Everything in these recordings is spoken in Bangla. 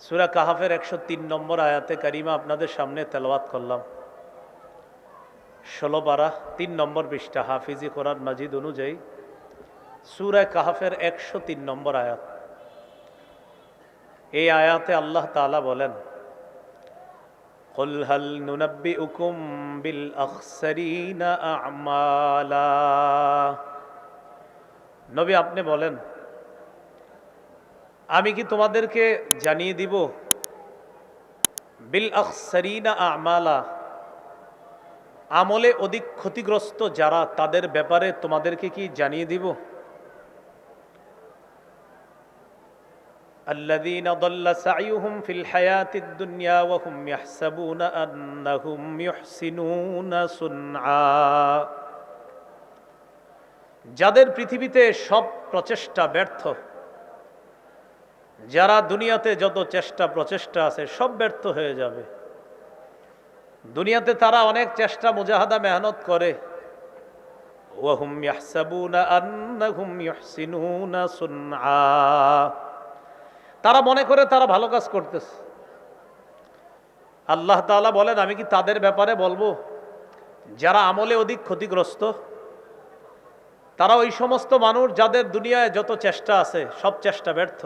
সুরা কাহাফের একশো তিন নম্বর আয়াতে কারিমা আপনাদের সামনে তেলাওয়াত করলাম ষোলো বারা তিন নম্বর পৃষ্ঠা হাফিজি কোরআন মাজিদ অনুযায়ী সুরায় কাহাফের একশো তিন নম্বর আয়াত এই আয়াতে আল্লাহ তাআলা বলেন قل هل ننبئكم بالأخسرين أعمالا নবী আপনি বলেন আমি কি তোমাদেরকে জানিয়ে দিব? বিল আখসারিনা আমালা, আমলে অধিক ক্ষতিগ্রস্ত যারা, তাদের ব্যাপারে তোমাদেরকে কি জানিয়ে দিব? الذين ضل سعيهم في الحياة الدنيا وهم يحسبون أنهم يحسنون صنعا যাদের পৃথিবীতে সব প্রচেষ্টা ব্যর্থ যারা দুনিয়াতে যত চেষ্টা প্রচেষ্টা আছে, সব ব্যর্থ হয়ে যাবে। দুনিয়াতে তারা অনেক চেষ্টা, মুজাহাদা, মেহনত করে। তারা মনে করে তারা ভালো কাজ করতেছে। আল্লাহ তাআলা বলেন, আমি কি তাদের ব্যাপারে বলব? যারা আমলে অধিক ক্ষতিগ্রস্ত, তারা ওই সমস্ত মানুষ যাদের দুনিয়ায় যত চেষ্টা আছে, সব চেষ্টা ব্যর্থ।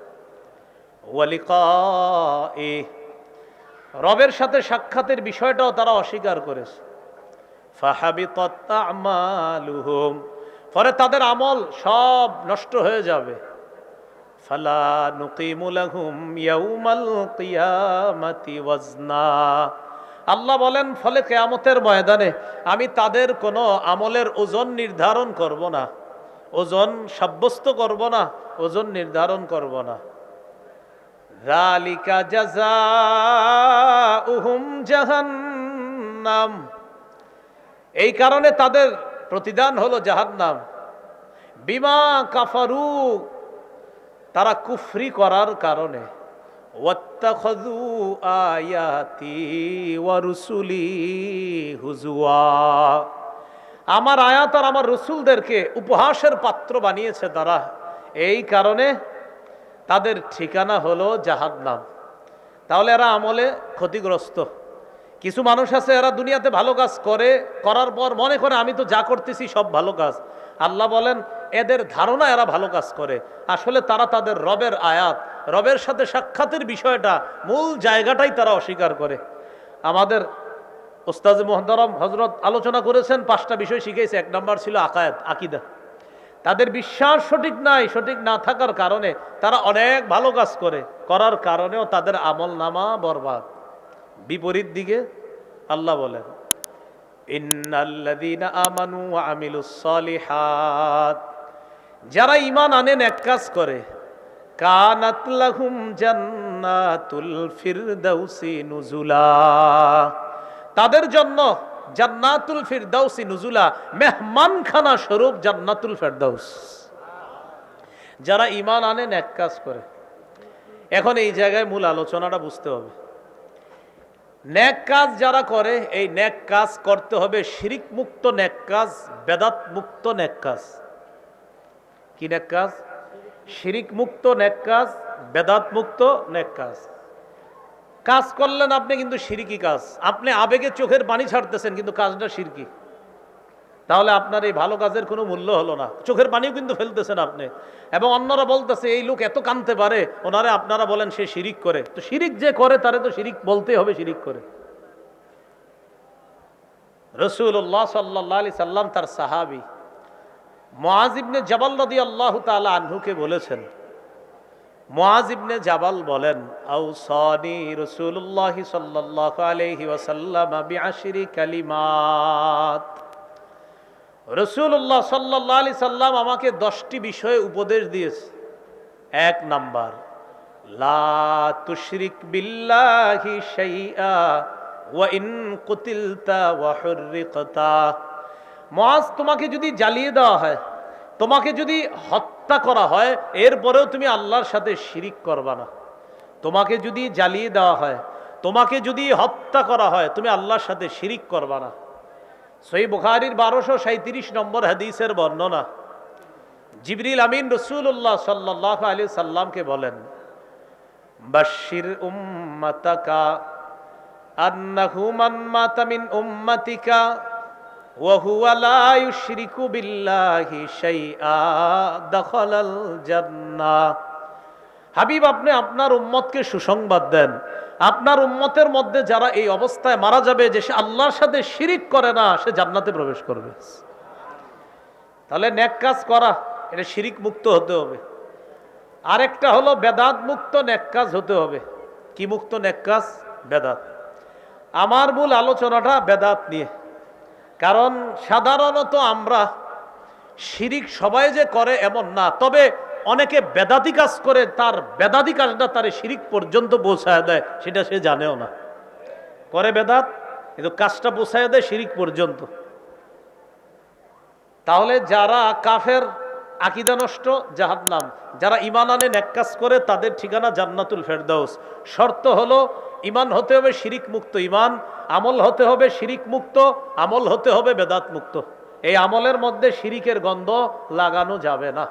রবের সাথে সাক্ষাতের বিষয়টাও তারা অস্বীকার করেছে। ফাহাবিতাত আমালুহুম পরে তাদের আমল সব নষ্ট হয়ে যাবে। ফালা ওয়াজনা, আল্লাহ বলেন, ফলে কেয়ামতের ময়দানে আমি তাদের কোনো আমলের ওজন নির্ধারণ করব না, ওজন সাব্যস্ত করব না, ওজন নির্ধারণ করব না। যালিকা জাযাউহুম জাহান্নাম। এই কারণে তাদের প্রতিদান হলো জাহান্নাম। বিমা কাফারু, তারা কুফরি করার কারণে। আমার আয়াত আর আমার রসুলদেরকে উপহাসের পাত্র বানিয়েছে তারা। এই কারণে তাদের ঠিকানা হলো জাহান্নাম। তাহলে এরা আমলে ক্ষতিগ্রস্ত। কিছু মানুষ আছে, এরা দুনিয়াতে ভালো কাজ করে, করার পর মনে করে, আমি তো যা করতেছি সব ভালো কাজ। আল্লাহ বলেন, এদের ধারণা এরা ভালো কাজ করে। আসলে তারা তাদের রবের আয়াত, রবের সাথে সাক্ষাতের বিষয়টা, মূল জায়গাটাই তারা অস্বীকার করে। আমাদের ওস্তাজ মোহতরম হজরত আলোচনা করেছেন, পাঁচটা বিষয় শিখেছে এক নম্বর ছিল আকায়াত আকিদা। তাদের বিশ্বাস সঠিক নাই, সঠিক না থাকার কারণে তারা অনেক ভালো কাজ করে। করার কারণেও তাদের আমল নামা বরবাদ। বিপরীত দিকে আল্লাহ বলেন যারা ইমান আনেন এক কাজ করে। নুজুলা। তাদের জন্য জান্নাতুল ফিরদাউসি নুজুলা মেহমানখানা স্বরূপ জান্নাতুল ফেরদাউস। যারা ঈমান আনেন, এক কাজ করে। এখন এই জায়গায় মূল আলোচনাটা বুঝতে হবে। ন্যাক কাজ যারা করে, এই ন্যাক কাজ করতে হবে শিরিক মুক্ত ন্যাক কাজ বেদাত মুক্ত ন্যাক কাজ। কি ন্যাক কাজ? শিরিক মুক্ত ন্যাক কাজ বেদাত মুক্ত ন্যাক কাজ। কাজ করলেন আপনি কিন্তু সিরিকি কাজ। আপনি আবেগে চোখের পানি ছাড়তেছেন, কিন্তু কাজটা সিরকি। তাহলে আপনার এই ভালো কাজের কোনো মূল্য হলো না। চোখের পানিও কিন্তু ফেলতেছেন আপনি। এবং অন্যরা বলতেছে, এই লোক এত কানতে পারে। ওনারে আপনারা বলেন, সে শিরিক করে। তো শিরিক যে করে, তারে তো শিরিক বলতে হবে, শিরিক করে। রসুল্লাহ সাল্লাহ আলি সাল্লাম তার সাহাবি মহাজিবনে জবাল নদী আল্লাহ তালা আহ্নুকে বলেছেন মোয়াজিবনে জাবাল বলেন আউ সনি রসুল্লাহ সাল্লাহ আলহি ওয়াসাল্লাম বিআশিরি কালিমাত। রসুল্লাহ সাল্লাহ আলি সাল্লাম আমাকে দশটি বিষয়ে উপদেশ দিয়েছে। এক নাম্বার, লা তুশরিক বিল্লাহি শাইআ ওয়া ইন কুতিলতা ওয়া হুররিকতা। মুআজ তোমাকে যদি জ্বালিয়ে দেওয়া হয়, তোমাকে যদি হত্যা করা হয়, এরপরেও তুমি আল্লাহর সাথে শিরিক করবা না। তোমাকে যদি জ্বালিয়ে দেওয়া হয়, তোমাকে যদি হত্যা করা হয়, তুমি আল্লাহর সাথে শিরিক করবা না। সই বুখারির বারোশো সাঁত্রিশ নম্বর হাদিসের বর্ণনা। জিবরিল আমিন রসুল্লাহ সাল্লাহ আলী সাল্লামকে বলেন বাশির উম্মাতাকা আন্নাহু মান মাতা মিন উম্মাতিকা হাবিব, আপনি আপনার উম্মতকে সুসংবাদ দেন। আপনার উম্মতের মধ্যে যারা এই অবস্থায় মারা যাবে যে সে আল্লাহর সাথে শিরিক করে না, সে জান্নাতে প্রবেশ করবে। তাহলে ন্যাক কাজ করা, এটা শিরিক মুক্ত হতে হবে। আরেকটা হলো বেদাত মুক্ত ন্যাক কাজ হতে হবে। কি মুক্ত ন্যাক কাজ? বেদাত। আমার মূল আলোচনাটা বেদাত নিয়ে। কারণ সাধারণত আমরা শিরিক সবাই যে করে এমন না, তবে অনেকে বেদাতি কাজ করে, তার বেদাতি কাজটা তার শিরিক পর্যন্ত পৌঁছায় দেয়, সেটা সে জানেও না। করে বেদাত, কিন্তু কাজটা পৌঁছায় দেয় শিরিক পর্যন্ত। তাহলে যারা কাফের আকিদা নষ্ট জাহাদ নাম যারা ইমান আনে নেককাজ করে, তাদের ঠিকানা জান্নাতুল ফেরদাউস। শর্ত হলো ইমান হতে হবে শিরিক মুক্ত ইমান আমল হতে হবে শিরিক মুক্ত আমল হতে হবে বেদাত মুক্ত এই আমলের মধ্যে শিরিকের গন্ধ লাগানো যাবে না।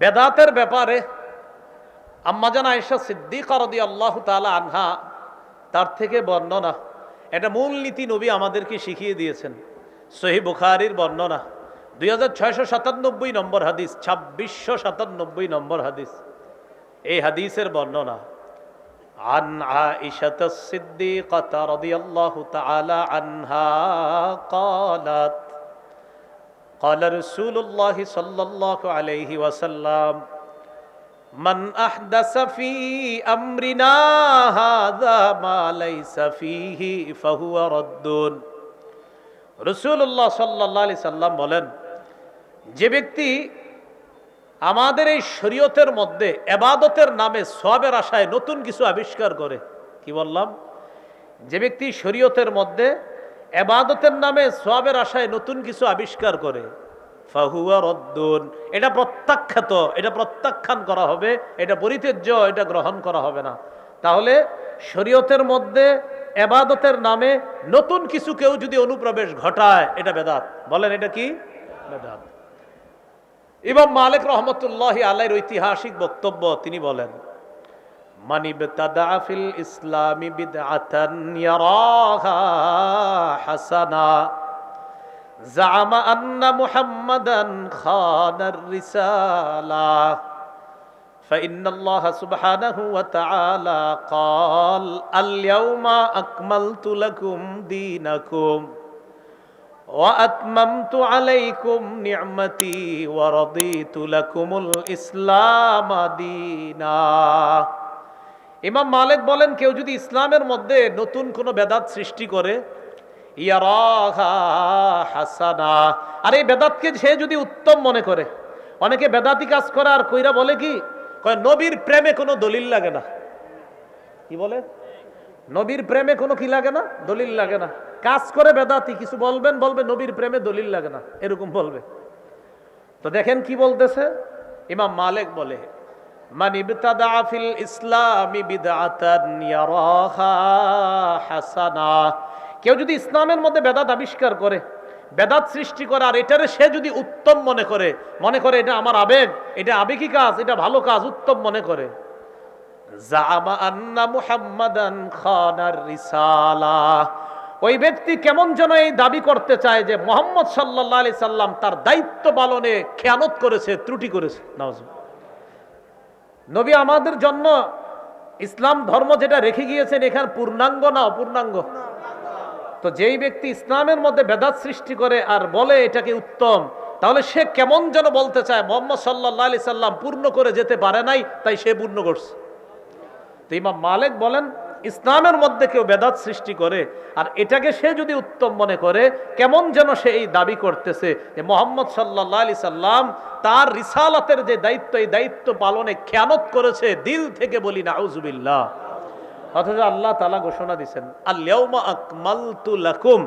বেদাতের ব্যাপারে আম্মাজান আয়েশা সিদ্দিক রদি আল্লাহ তালা আনহা তার থেকে বর্ণনা। এটা মূল নীতি নবী আমাদেরকে শিখিয়ে দিয়েছেন। সহি বুখারির বর্ণনা। দুই হাজার ছয়শো সাতানব্বই নম্বর হাদিস ছাব্বিশশো সাতানব্বই নম্বর হাদিস এই হাদিসের বর্ণনা عن عائشة الصديقة رضي الله تعالى عنها قالت قال رسول الله صلى الله عليه وسلم من أحدث في أمرنا هذا ما ليس فيه فهو رد রসুল্লাহ সাল্লাহ আলি সাল্লাম বলেন যে ব্যক্তি আমাদের এই শরীয়তের মধ্যে এবাদতের নামে সবের আশায় নতুন কিছু আবিষ্কার করে, কি বললাম? যে ব্যক্তি শরীয়তের মধ্যে এবাদতের নামে সবের আশায় নতুন কিছু আবিষ্কার করে, ফাহুয়া রদ্দুন, এটা প্রত্যাখ্যাত, এটা প্রত্যাখ্যান করা হবে, এটা পরিত্যাজ্য, এটা গ্রহণ করা হবে না। তাহলে শরীয়তের মধ্যে এবাদতের নামে নতুন কিছু কেউ যদি অনুপ্রবেশ ঘটায়, এটা বেদাত। বলেন এটা কি? বেদাত। ইমাম মালিক রহমতুল্লাহ আলাইর ঐতিহাসিক বক্তব্য তিনি বলেন মানিব তাদাফিল ইসলামী বিদআতান ইয়ারাহা হাসানা زعم أن محمدا خان الرسالة فإن الله سبحانه وتعالى قال اليوم أكملت لكم دينكم وأتممت عليكم نعمتي ورضيت لكم الإسلام دينا ইমাম মালিক বলেন কেউ যদি ইসলামের মধ্যে নতুন কোনো বেদাত সৃষ্টি করে ইয়ারাহা হাসানা আর এই বেদাতকে সে যদি উত্তম মনে করে অনেকে বেদাতি কাজ করে আর কইরা বলে কি কয় নবীর প্রেমে কোনো দলিল লাগে না কি বলে নবীর প্রেমে কোনো কি লাগে না দলিল লাগে না কাজ করে বেদাতি, কিছু বলবেন, বলবে, নবীর প্রেমে দলিল লাগে না, এরকম বলবে। তো দেখেন কি বলতেছে? ইমাম মালিক বলে হাসানা। কেউ যদি ইসলামের মধ্যে বেদাত আবিষ্কার করে, বেদাত সৃষ্টি করে, আর এটারে সে যদি উত্তম মনে করে মনে করে এটা আমার আবেগ, এটা আবেগী কাজ, এটা ভালো কাজ, উত্তম মনে করে, জামা আন্না মুহাম্মাদান খানার রিসালা। ওই ব্যক্তি কেমন যেন এই দাবি করতে চায় যে মোহাম্মদ সাল্লাহ আলি সাল্লাম তার দায়িত্ব পালনে খেয়ানত করেছে, ত্রুটি করেছে। নবী আমাদের জন্য ইসলাম ধর্ম যেটা রেখে গিয়েছেন, এখানে পূর্ণাঙ্গ না অপূর্ণাঙ্গ? তো যেই ব্যক্তি ইসলামের মধ্যে বেদাত সৃষ্টি করে আর বলে এটাকে উত্তম, তাহলে সে কেমন যেন বলতে চায়, মোহাম্মদ সাল্লাহ আলি সাল্লাম পূর্ণ করে যেতে পারে নাই, তাই সে পূর্ণ করছে। তো ইমাম মালিক বলেন ইসলামের মধ্যে কেউ বেদাত সৃষ্টি করে, আর এটাকে সে যদি উত্তম মনে করে, কেমন যেন সে এই দাবি করতেছে যে মোহাম্মদ সাল্লাহ আলি সাল্লাম তার রিসালাতের যে দায়িত্ব, এই দায়িত্ব পালনে খেয়ানত করেছে, দিল থেকে বলি না আউজুবিল্লাহ অথচ আল্লাহ তালা ঘোষণা দিচ্ছেন আল্লাউমা আকমালতু লাকুম।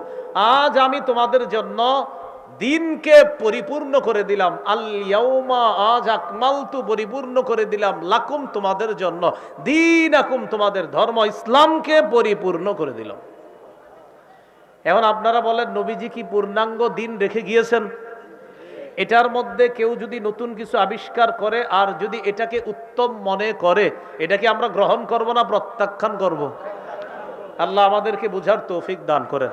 আজ আমি তোমাদের জন্য দিনকে পরিপূর্ণ করে দিলাম। আল্লাউমা আজ আকমালতু পরিপূর্ণ করে দিলাম লাকুম তোমাদের জন্য। দিন আকুম তোমাদের ধর্ম ইসলামকে পরিপূর্ণ করে দিলাম। এখন আপনারা বলেন, নবীজি কি পূর্ণাঙ্গ দিন রেখে গিয়েছেন? এটার মধ্যে কেউ যদি নতুন কিছু আবিষ্কার করে আর যদি এটাকে উত্তম মনে করে এটাকে আমরা গ্রহণ করব না প্রত্যাখ্যান করব? আল্লাহ আমাদেরকে বুঝার তৌফিক দান করেন।